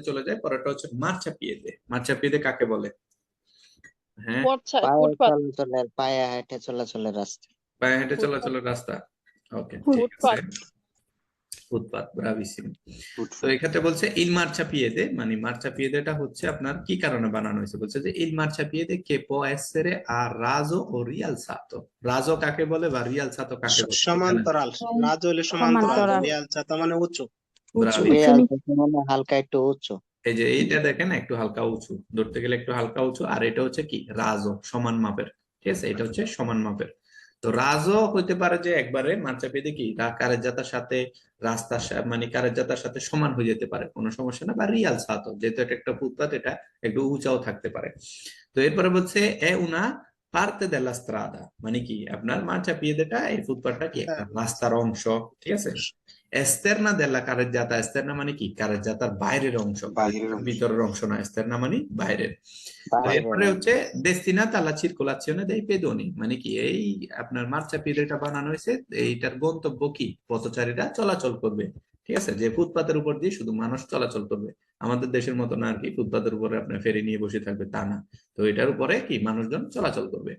চলে যায় পরেরটা হচ্ছে মার্চাপিয়েদে মার্চাপিয়েদে কাকে বলে? হ্যাঁ? পায়ে ফুটপাত। চলাচলের পায়ে হেঁটে চলাচলের রাস্তা। পায়ে হেঁটে ফুটপাত। চলাচলের রাস্তা ওকে ফুটপাত। ফুটপাত ব্রাভিসিম তো এক্ষেত্রে বলছে ইল মার্চাপিয়েদে মানে মার্চাপিয়েদেটা হচ্ছে আপনার কি কারণে বানানো হয়েছে? বলছে যে ইল মার্চাপিয়েদে কে পো এসেরে আর রাজো ও রিয়াল সাতো। রাজো কাকে বলে বা রিয়াল সাতো কাকে বলে? সমান্তরাল। রাজ হলে সমান্তরাল। রিয়াল চাতা মানে উঁচু। হালকা একটু উঁচু। এই যে এইটা দেখেন একটু হালকা উঁচু ধরতে গেলে একটু হালকা উঁচু আর এটা হচ্ছে কি? রাজো সমান মাপের। ঠিক আছে? এটা হচ্ছে সমান মাপের। তো রাজও হইতে পারে যে একবারে মার্চাপিয়েদে কি রা- কারের জাতার সাথে রাস্তার মানে কারের জাতার সাথে সমান হয়ে যেতে পারে কোনো সমস্যা না বা রিয়াল সাতো যেহেতু এটা একটা ফুটপাত এটা একটু উঁচাও থাকতে পারে। তো এরপরে বলছে এ উনা পার্তে দেলা স্ত্রাদা মানে কি আপনার মার্চাপিয়েদেটা এই ফুটপাথটা কি একটা রাস্তার অংশ ঠিক আছে এস্তেরনা দেলা কারেজ্জাতা এস্তেরনা মানে কি বাইরের অংশ বাইরের অংশ। ভিতরের অংশ না এস্তেরনা মানে বাইরের এরপরে হচ্ছে destinata alla circolazione dei pedoni. মানে কি এই আপনার মার্চাপিয়েদেটা বানানো হয়েছে এইটার গন্তব্য কি পথচারীরা চলাচল করবে ঠিক আছে? যে ফুটপাতের উপর দিয়ে শুধু মানুষ চলাচল করবে, আমাদের দেশের মতো না আর কি, ফুটপাতের উপরে আপনার ফেরি নিয়ে বসে থাকবে তা না। তো এটার উপরে কি মানুষজন চলাচল করবে?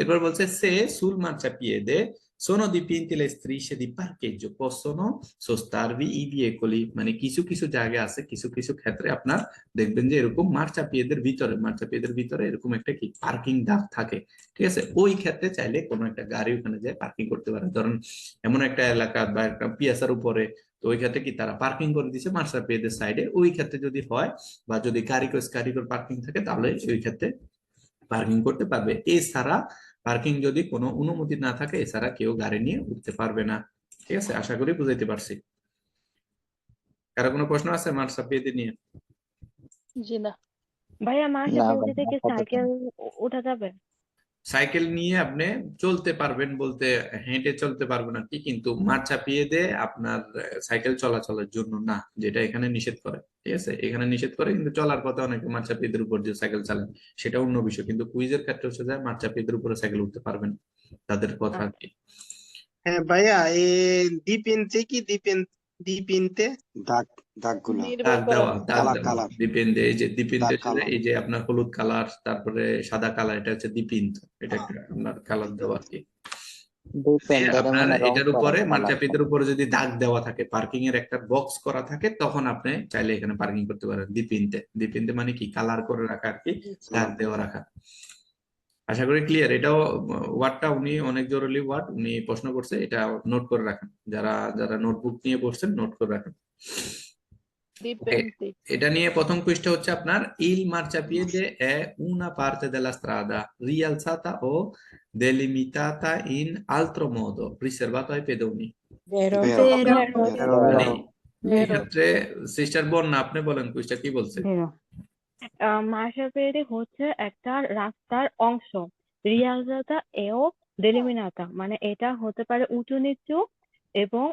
এরপর বলছে, সে সুল sul marciapiede sono dipinti le strisce di parcheggio possono sostarvi i veicoli মানে কিছু কিছু জায়গা আছে, কিছু কিছু ক্ষেত্রে আপনার দেখবেন যে এরকম মার্চাপিয়েদের ভিতরে মার্চাপিয়েদের ভিতরে এরকম একটা কি পার্কিং ডাক থাকে, ঠিক আছে? ওই ক্ষেত্রে চাইলে কোনো একটা গাড়ি ওখানে যায় পার্কিং করতে পারে। ধরুন, এমন একটা এলাকা বা একটা পিয়াসার উপরে তো ওই ক্ষেত্রে কি তারা পার্কিং করে দিচ্ছে মার্চাপিয়েদের সাইডে ওই ক্ষেত্রে যদি হয় বা যদি কারিগর কারিগর পার্কিং থাকে তাহলে ওই ক্ষেত্রে পার্কিং করতে পারবে। এছাড়া পার্কিং যদি কোনো অনুমতি না থাকে এছাড়া কেউ গাড়ি নিয়ে উঠতে পারবে না। ঠিক আছে? আশা করি বুঝাইতে পারছি। কারও কোনো প্রশ্ন আছে মার্সাপিয়েদের নিয়ে? জি না। ভাইয়া মাসে না, থেকে সাইকেল ওঠা যাবে? সাইকেল নিয়ে আপনি চলতে পারবেন বলতে হেঁটে চলতে পারবেন আর কি কিন্তু মাঠ চাপিয়ে দিয়ে আপনার সাইকেল চলাচলের জন্য না যেটা এখানে নিষেধ করে ঠিক আছে? এখানে নিষেধ করে কিন্তু চলার পথে অনেকে মাঠ চাপিয়েদের উপর দিয়ে সাইকেল চালান সেটা অন্য বিষয় কিন্তু কুইজের ক্ষেত্রে হচ্ছে যে মাঠ চাপিয়েদের উপরে সাইকেল উঠতে পারবেন তাদের কথা আর কি হ্যাঁ ভাইয়া এ দ্বীপিনতে কি দ্বীপিন দ্বীপিনতে দাগ। দাগগুলো দাগ দেওয়া দাগ কালার, দেওয়া। দীপিন্দ এই যে দীপিন্দ এই যে আপনার হলুদ কালার তারপরে সাদা কালার এটা হচ্ছে দীপিন্দ এটা একটা আপনার কালার দেওয়া আর কি। আপনার এটার উপরে মার্চাপিদের উপরে যদি দাগ দেওয়া থাকে পার্কিং এর একটা বক্স করা থাকে তখন আপনি চাইলে এখানে পার্কিং করতে পারেন। দীপিনতে দীপিনতে মানে কি? কালার করে রাখা আর কি দাগ দেওয়া রাখা। আশা করি ক্লিয়ার এটাও ওয়ার্ডটা উনি অনেক জরুরি ওয়ার্ড উনি প্রশ্ন করছে এটা নোট করে রাখেন। যারা যারা নোটবুক নিয়ে বসছেন নোট করে রাখেন। এটা নিয়ে প্রথম কুইজটা হচ্ছে আপনার ইল marciapiede è una parte della strada rialzata o delimitata in altro modo riservato ai pedoni. Vero, Vero. এক্ষেত্রে সিস্টার বন্যা আপনি বলেন কুইজটা কি বলছে মাসে পেরে হচ্ছে একটা রাস্তার অংশ রিয়ালজাতা এও ডেলিমিনাতা মানে এটা হতে পারে উঁচু নিচু এবং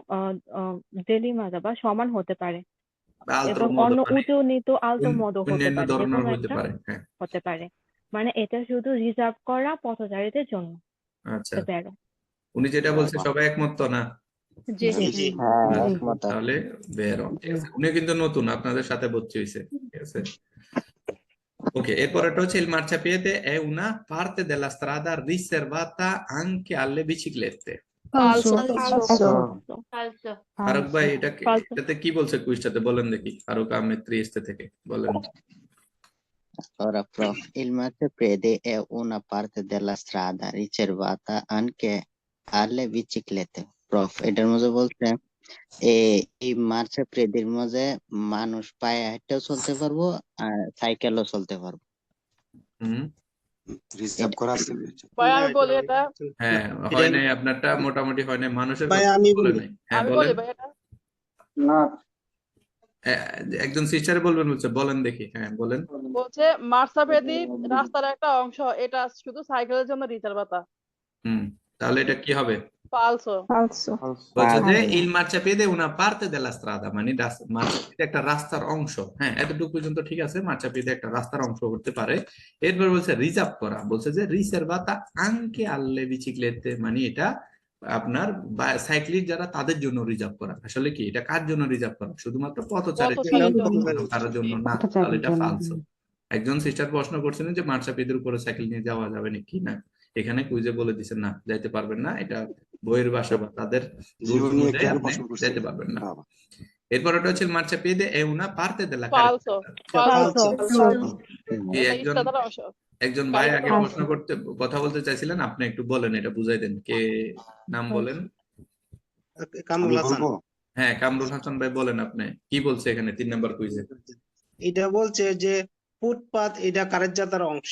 ডেলিমাতা বা সমান হতে পারে। এবং modo অন্য উঁচু নিচু আলতো মদও হতে পারে ধরনের হতে পারে হ্যাঁ। হতে পারে। মানে এটা শুধু রিজার্ভ করা পথচারীদের জন্য। আচ্ছা। উনি যেটা বলছে সবাই একমত তো না? হ্যাঁ আচ্ছা, তাহলে বের হন, ঠিক আছে। উনি কিন্তু নতুন আপনাদের সাথে ভর্তি হয়েছে ঠিক আছে। e poi c'è il marciapiede è una parte della strada riservata anche alle biciclette. ফালসো ফালসো Faruk ভাই এটা কি- Falso. এটাতে কি বলছে কুইজটাতে? বলেন দেখি। ফারুক আহমেদ ত্রিস্তে থেকে। বলেন। Ora, prof, il marciapiede è una parte della strada riservata anche alle biciclette. Prof, এটার মধ্যে বলছে এ- এই মার্চাপিয়েদের মধ্যে মানুষ পায়ে হেঁটেও চলতে পারব আর সাইকেলও চলতে পারব। হুম। রিজার্ভ করা আছে? ভাই আমি বলি এটা। হ্যাঁ হয় নাই আপনারটা মোটামুটি হয় নাই। মানুষের ভাই, আমি বলে। নাই। হ্যাঁ বলেন। বলি ভাই এটা। না। একজন সিস্টার বলবেন বলছে বলেন দেখি। হ্যাঁ বলেন। বলছে মার্সাভেদি রাস্তার একটা অংশ এটা শুধু সাইকেলের জন্য রিজার্ভ হুম তাহলে এটা কি হবে? ফালসো বলছে যে il marciapiede è una parte della মানে একটা রাস্তার অংশ হ্যাঁ এতটুকু পর্যন্ত ঠিক আছে মার্চাপিede একটা রাস্তার অংশ হতে পারে এরপর বলছে রিজার্ভ করা বলছে যে রিজার্ভাতা anche alle biciclette মানে এটা আপনার সাইক্লিস্ট যারা তাদের জন্য রিজার্ভ করা আসলে কি এটা কার জন্য রিজার্ভ করা শুধুমাত্র পথচারীদের পথচারীর জন্য, না তাহলে এটা ফালসো। একজন সিস্টার প্রশ্ন করছিলেন যে মার্চাপিদের উপরে সাইকেল নিয়ে যাওয়া যাবে নাকি না এখানে কুইজে বলে দিচ্ছেন না যাইতে পারবেন না এটা বইয়ের ভাষা বা তাদের যাইতে পারবেন না। এরপর ওটা হচ্ছে della Falso. carreggiata Falso. কি একজন একজন ভাই আগে প্রশ্ন করতে কথা বলতে চাইছিলেন আপনি একটু বলেন এটা বুঝাই দেন। কে নাম বলেন? কামরুল হাসান। হ্যাঁ কামরুল হাসান ভাই বলেন আপনি কি বলছে এখানে তিন নাম্বার কুইজে? এটা বলছে যে ফুটপাত এটা কারের জাতার অংশ।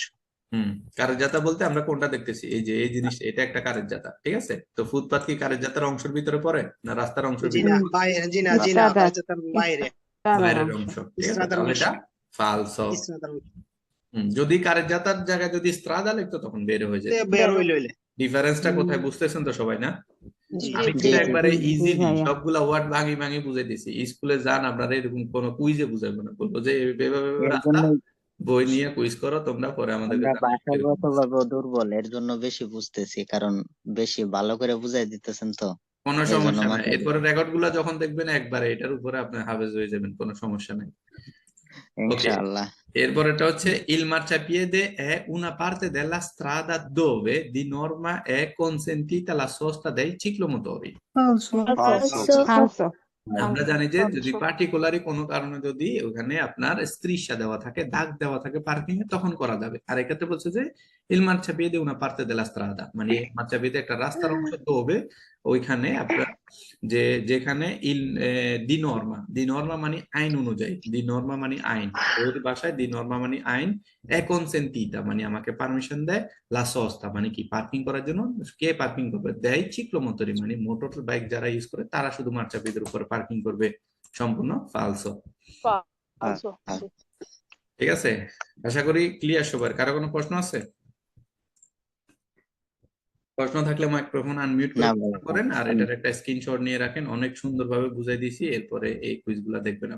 হুম কারের জাতা বলতে আমরা কোনটা দেখতেছি? এই যে এই জিনিসটা এটা একটা কারের জাতা ঠিক আছে? তো ফুটপাত কি কারের জাতার অংশের ভিতরে পড়ে না রাস্তার অংশের ভিতরে জি না জি না ইস্তাদার। কারের জাতার বাইরে। বাইরের অংশ। ঠিক আছে? তাহলে এটা ফালসো। যদি কারের জাতার জায়গায় যদি স্ত্রাদা লিখতো তখন বের হয়ে যায় বের হইল ডিফারেন্সটা কোথায় বুঝতেছেন তো সবাই না? আমি কিন্তু একবারে জি, জি, ইজিলি ভাইয়া। সবগুলা ওয়ার্ড ভাঙি ভাঙি বুঝাই দিছি স্কুলে যান আপনারা এরকম কোনো কুইজে বুঝাইবো না। বলব যে এভাবে রাস্তা বই নিয়ে কুইজ করো তোমরা পরে আমাদেরকে আমরা। ভাষাগতভাবে দুর্বল এর জন্য বেশি বুঝতেছি কারণ বেশি ভালো করে বুঝাই দিতেছেন তো। কোনো এই জন্য সমস্যা নাই এরপরে রেকর্ডগুলা যখন দেখবেন একবারে এটার উপরে আপনি হাফেজ হয়ে যাবেন কোনো সমস্যা নাই। ইনশাআল্লাহ। এরপরেটা হচ্ছে il marciapiede è una parte della strada dove di norma è consentita la sosta dei ciclomotori Falso. আমরা জানি যে যদি পার্টিকুলারই কোনো কারণে যদি ওখানে আপনার স্ত্রিশা দেওয়া থাকে দাগ দেওয়া থাকে পার্কিং এ তখন করা যাবে। আর এক্ষেত্রে বলছে যে ইলমার ছাপিয়ে দিয়ে una পারতে strada মানে marciapiede একটা রাস্তার অংশ হবে ওইখানে আপনার যে যেখানে ইল দি নর্মা দি নর্মা মানে আইন অনুযায়ী দি নর্মা মানে আইন ওর ভাষায় দি নর্মা মানে আইন consentita মানে আমাকে পারমিশন দেয় লা সস্তা মানে কি পার্কিং করার জন্য কে পার্কিং করবে? দেয় চিক্লোমোটরি মানে মোটর বাইক যারা ইউজ করে তারা শুধু মার্চাপিদের উপরে পার্কিং করবে সম্পূর্ণ ফালসো ফালসো হ্যাঁ। ঠিক আছে? আশা করি ক্লিয়ার সবার কারও কোনো প্রশ্ন আছে? প্রশ্ন থাকলে মাইক্রোফোন আনমিউট করেন আর এটার একটা স্ক্রিনশট নিয়ে রাখেন অনেক সুন্দরভাবে বুঝাই দিয়েছি এরপরে এই কুইজগুলা দেখবেন